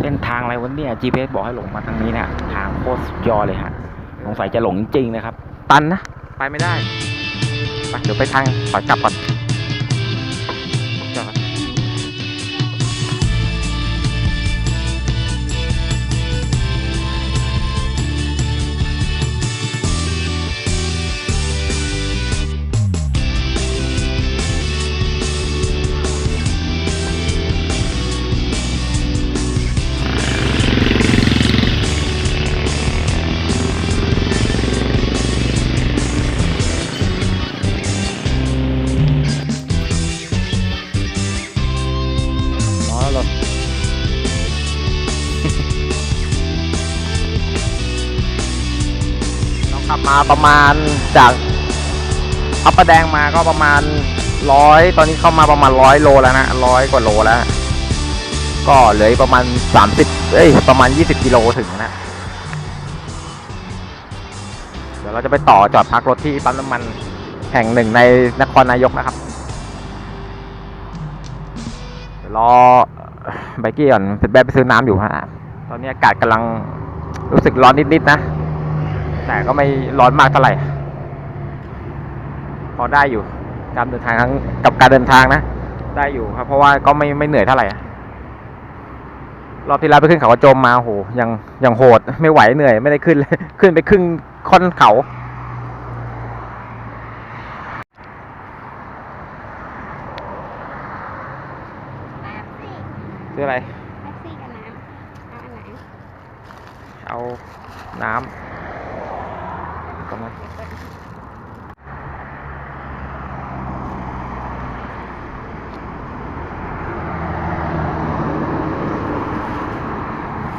เส้นทางอะไรวันนี้ GPS บอกให้หลงมาทางนี้เนี่ยทางโคตรสุดยอดเลยฮะสงสัยจะหลงจริงๆนะครับ ตันนะ ไปไม่ได้ ไปเดี๋ยวไปทางขอกลับก่อน มาประมาณจากอัปปะแดงมาก็ประมาณร้อยตอนนี้เข้ามาประมาณร้อยโลแล้วนะร้อยกว่าโลแล้ว ก็เหลือประมาณสามสิบเอ้ยประมาณยี่สิบกิโลถึงนะ เดี๋ยวเราจะไปต่อจอดพักรถที่ปั๊มน้ำมันแห่งหนึ่งในนครนายกนะครับรอไบกี้ก่อนเสร็จแบไปซื้อน้ำอยู่ฮะตอนนี้อากาศกำลังรู้สึกร้อนนิดๆนะ แต่ก็ไม่ร้อนมากเท่าไหร่ พอได้อยู่การเดินทางทั้งกับการเดินทางนะ ได้อยู่ครับ เพราะว่าก็ไม่ไม่เหนื่อยเท่าไหร่รอบที่แล้วไปขึ้นเขากระโจมมาโหยังยังโหด ไม่ไหวเหนื่อย ไม่ได้ขึ้นเลยขึ้นไปครึ่งค่อนเขาแป๊บซี่ซื้ออะไรแป๊บซี่กับน้ำเอาอันไหนเอาน้ำตรงนั้น เดี๋ยวเปิด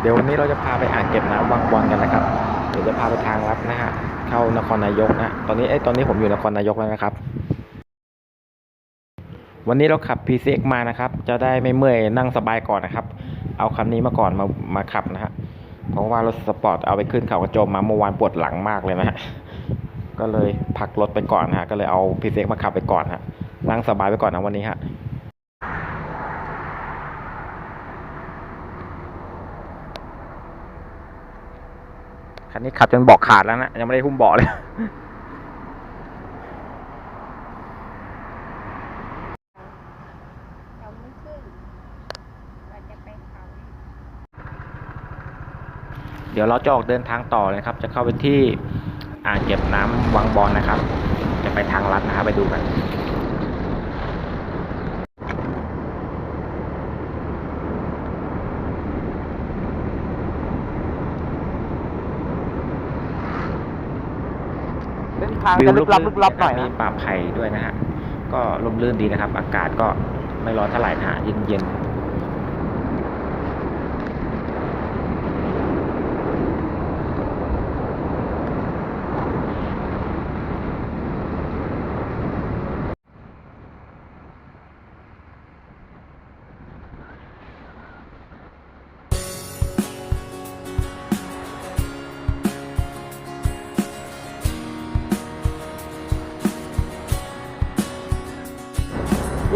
เดี๋ยววันนี้เราจะพาไปอ่างเก็บน้ำบางบอนกันนะครับ เดี๋ยวจะพาไปทางลัดนะฮะ เข้านครนายกนะ ตอนนี้เอ้ตอนนี้ผมอยู่นครนายกแล้วนะครับ วันนี้เราขับ PCX มานะครับ จะได้ไม่เมื่อยนั่งสบายก่อนนะครับ เอาคันนี้มาก่อนมามาขับนะฮะ เพราะว่ารถสปอร์ตเอาไปขึ้นเขากระโจมมาเมื่อวานปวดหลังมากเลยนะฮะ ก็เลยพักรถไปก่อนนะฮะ ก็เลยเอา PCX มาขับไปก่อนฮะ นั่งสบายไปก่อนนะวันนี้ฮะ คันนี้ขับจนเบอกขาดแล้วนะยังไม่ได้หุ้มเบาะเลยเดี๋ยวเราจะออกเดินทางต่อเลยครับ จะเข้าไปที่อ่างเก็บน้ำวังบอลนะครับ จะไปทางลัดนะครับไปดูกัน เส้นทางจะลึกลับลึกลับหน่อยมีนะป่าไผ่ด้วยนะฮะก็ลมลื่นดีนะครับ อากาศก็ไม่ร้อนเท่าไหร่นะฮะเย็น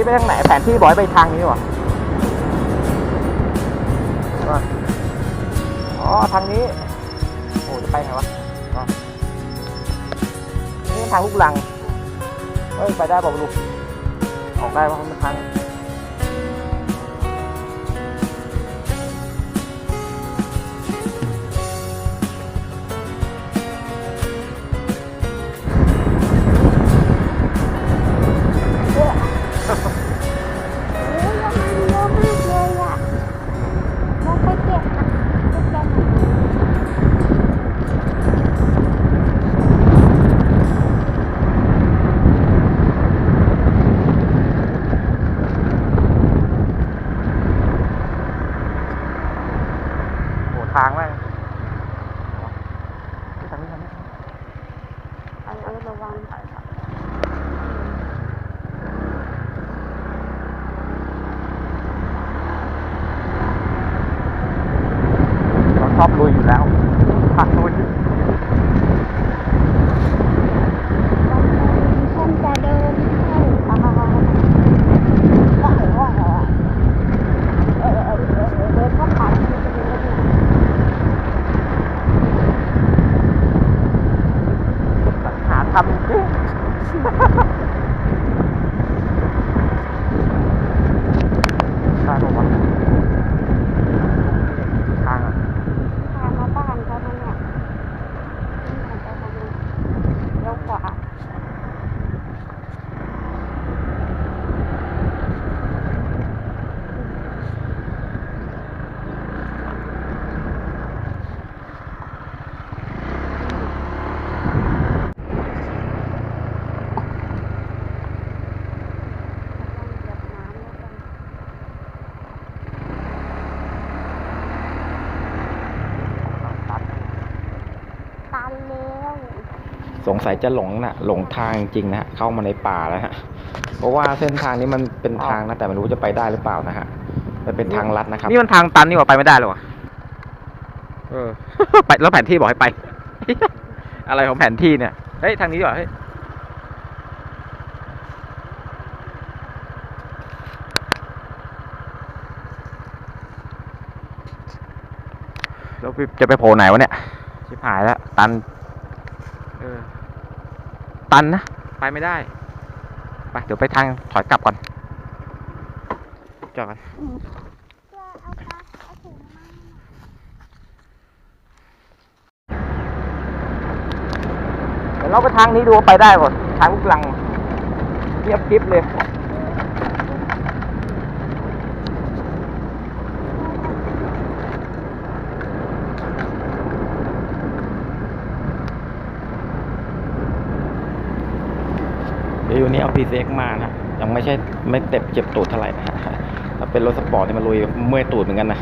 นี้ไปทางไหน แผนที่บอยไปทางนี้วะอ๋อ ทางนี้ โอ้จะไปไงวะนี่ทางลูกลัง เฮ้ย ไปได้บอกลูกออกได้เพราะมันทาง เราชอบลุยอยู่แล้วทางลุย ฉันจะเดินเข้าป่าว่าว่าว่าเออเออเออเดินเข้าป่า สงสัยจะหลงนะหลงทางจริงนะฮะเข้ามาในป่าแล้วฮะเพราะว่าเส้นทางนี้มันเป็นทางนะแต่ไม่รู้จะไปได้หรือเปล่านะฮะมันเป็นทางลัดนะครับนี่มันทางตันนี่หว่าไปไม่ได้เลยวะเออไปแล้วแผนที่บอกให้ไป อะไรของแผนที่เนี่ยเฮ้ยทางนี้ดีกว่าเฮ้ยแล้วจะไปโผล่ไหนวะเนี่ยชิบหายแล้วตัน เออ ตันนะ ไปไม่ได้ ไป เดี๋ยวไปทางถอยกลับก่อน จอดกันเพื่อเอาปลาเอาถุงมาเดี๋ยวเราไปทางนี้ดูว่าไปได้ก่อน ทางลูกลังเงียบกริบเลย เดี๋ยววั นนี้เอาพีเซ็กมานะ ยังไม่ใช่ไม่เต็บเจ็บตูดเท่าไหร่นะฮะถ้าเป็นรถสปอร์ตที่มันลุยเมื่อยตูดเหมือนกันนะ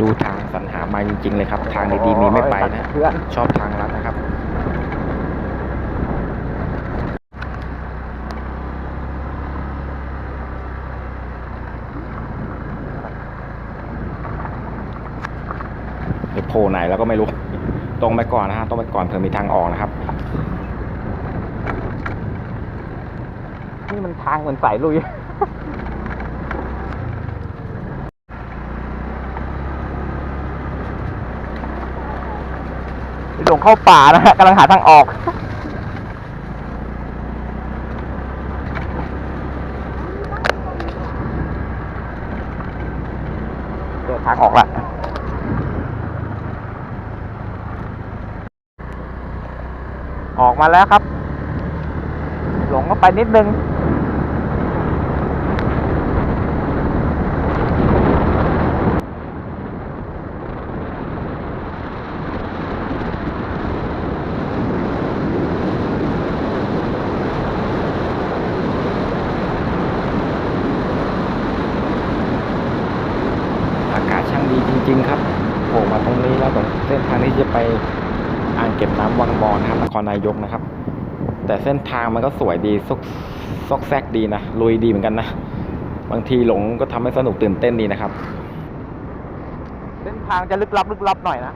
ดูทางสรรหามาจริง ๆ เลยครับ ทางดีๆมีไม่ไปนะเพื่อนชอบทางลัดนะครับไปโผล่ไหนแล้วก็ไม่รู้ ตรงไปก่อนนะฮะต้องไปก่อนเผื่อมีทางออกนะครับนี่มันทางเหมือนสายลุยหลงเข้าป่านะฮะกำลังหาทางออกเจอทางออกละ ออกมาแล้วครับ หลงก็ไปนิดนึง อากาศช่างดีจริง ๆ ครับโผล่มาตรงนี้แล้วก็เส้นทางนี้จะไป อ่างเก็บน้ำวังบอนนะครับนครนายกนะครับ แต่เส้นทางมันก็สวยดีซกซอกแซกดีนะลุยดีเหมือนกันนะ บางทีหลงก็ทำให้สนุกตื่นเต้นดีนะครับ เส้นทางจะลึกลับลึกลับหน่อยนะ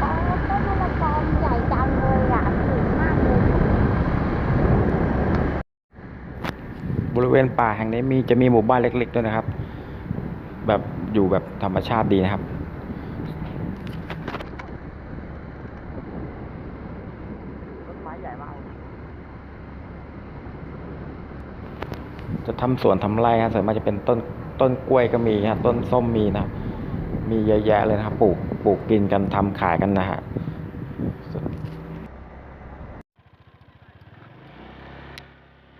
โอ้ต้นมะละกอใหญ่จังเลยอะสูงมากเลย บริ เวณป่าแห่งนี้มีจะมีหมู่บ้านเล็ก ๆ ด้วยนะครับ แบบอยู่แบบธรรมชาติดีนะครับต้นไม้ใหญ่มากจะทำสวนทำไร่ครับส่วนมากจะเป็นต้นต้นกล้วยก็มีครับต้นส้มมีนะครับมีเยอะแยะเลยนะครับปลูกปลูกกินกันทำขายกันนะฮะ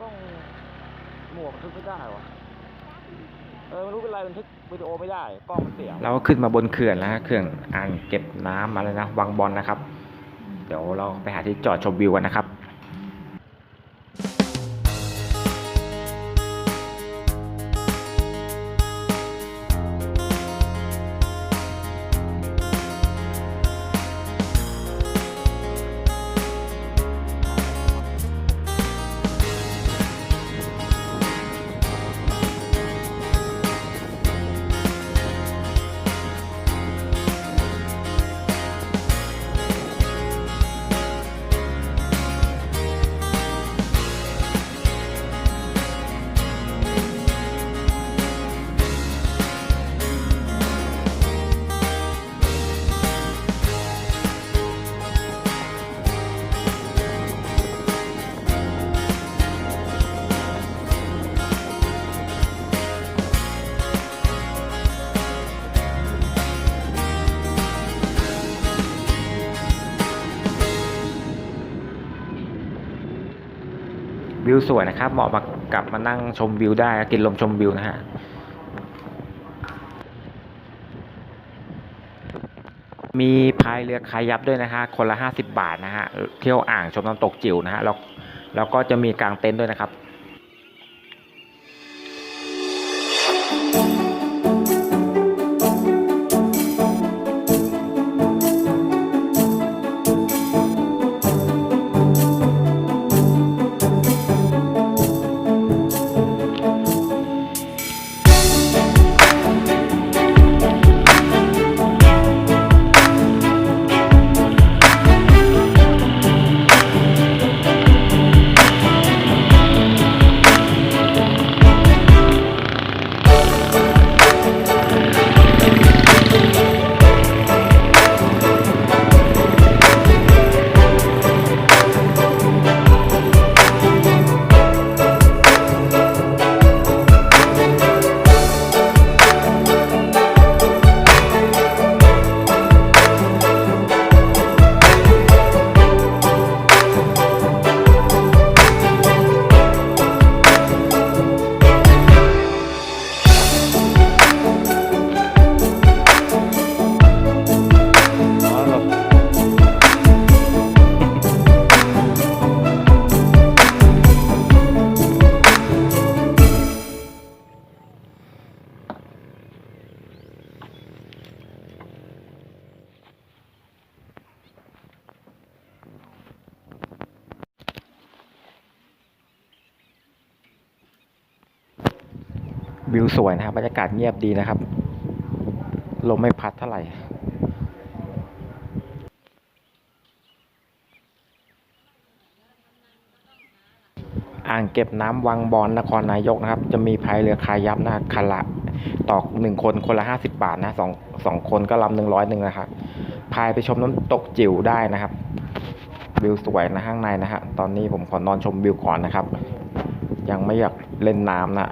ต้องหมวกบันทึกไม่ได้วะเออไม่รู้เป็นไรบันทึก วิดีโอไม่ได้กล้องมันเสียเราก็ขึ้นมาบนเขื่อนแล้วฮะเขื่อนอ่างเก็บน้ำอะไรนะวังบอลนะครับ เดี๋ยวเราไปหาที่จอดชมวิวกันนะครับ วิวสวยนะครับ เหมาะมากลับมานั่งชมวิวได้กินลมชมวิวนะฮะมีพายเรือคายับด้วยนะฮะคนละ 50 บาทนะฮะเที่ยวอ่างชมน้ำตกจิ๋วนะฮะแล้วแล้วก็จะมีกลางเต็นท์ด้วยนะครับ วิวสวยนะครับบรรยากาศเงียบดีนะครับ ลมไม่พัดเท่าไหร่อ่างเก็บน้ำวังบอนนครนายกนะครับ จะมีพายเรือคายับนะคันละต่อหนึ่งคนคนละห้าสิบาทนะสองสองคนก็ลำหนึ่งร้อยหนึ่งนะครับพายไปชมน้ำตกจิ๋วได้นะครับ วิวสวยนะข้างในนะฮะตอนนี้ผมขอนอนชมวิวก่อนนะครับ ยังไม่อยากเล่นน้ำนะ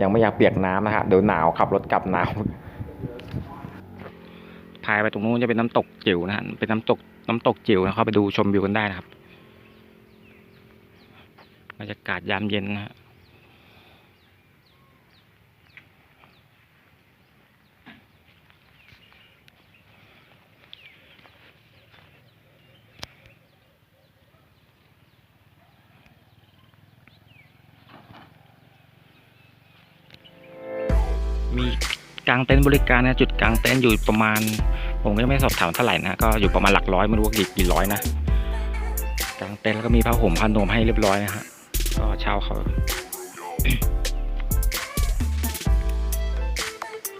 ยังไม่อยากเปียกน้ำนะครับเดี๋ยวหนาวขับรถกลับหนาวพายไปตรงนู้นจะเป็นน้ำตกจิ๋วนะฮะเป็นน้ำตกน้ำตกจิ๋วนะเข้าไปดูชมวิวกันได้นะครับบรรยากาศยามเย็นนะฮะ มีกางเต็นท์บริการนะจุดกางเต็นท์อยู่ประมาณ ผมก็ไม่สอบถามเท่าไหร่นะก็อยู่ประมาณหลักร้อยไม่รู้ว่ากี่กี่ร้อยนะกางเต็นท์แล้วก็มีผ้าห่มผ้านมให้เรียบร้อยนะฮะก็เช่าเขา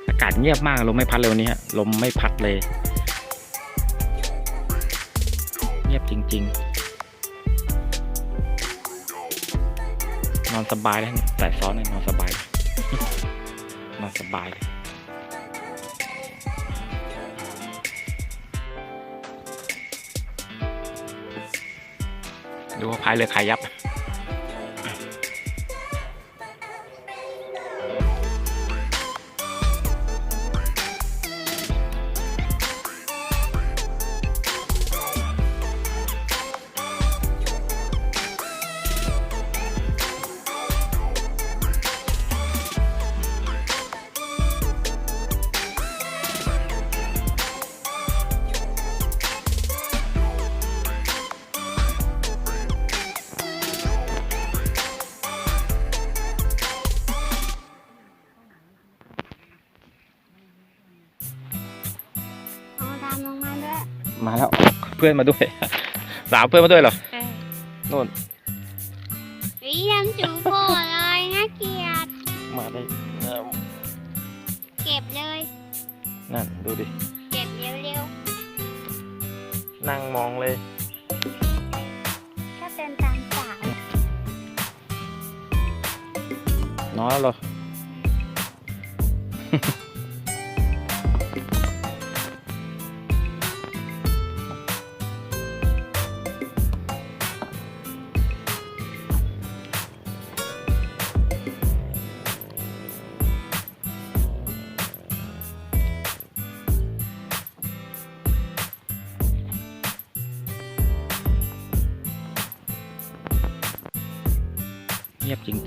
อากาศเงียบมากลมไม่พัดเลยวันนี้ฮะลมไม่พัดเลย เงียบจริง ๆ นอนสบายเลยเนี่ยแต่ซ้อนเนี่ยนอนสบาย เลยนอนสบายเลยดูว่าพายเรือขายยับ พื่อนมาด้วยสาวเพื่อนมาด้วยเหรอเออนู่นวิทำจูโบเลยน่าเกลียดมาได้เอิ่มเก็บเลย นั่นดูดิ เก็บเร็วนั่งมองเลยๆถ้าเป็นตามสายนอนแล้ว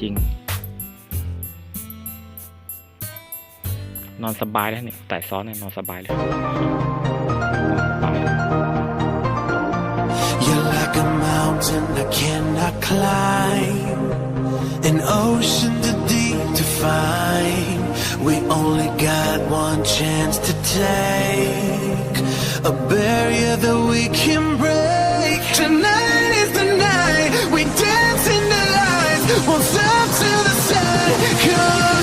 จริง นอนสบายแล้วเนี่ยแต่ซ้อนเนี่ยนอนสบายเลยสบาย You're like a mountain I cannot climb An ocean too deep to find We only got one chance to take A barrier that we can break tonight up to the sun. Come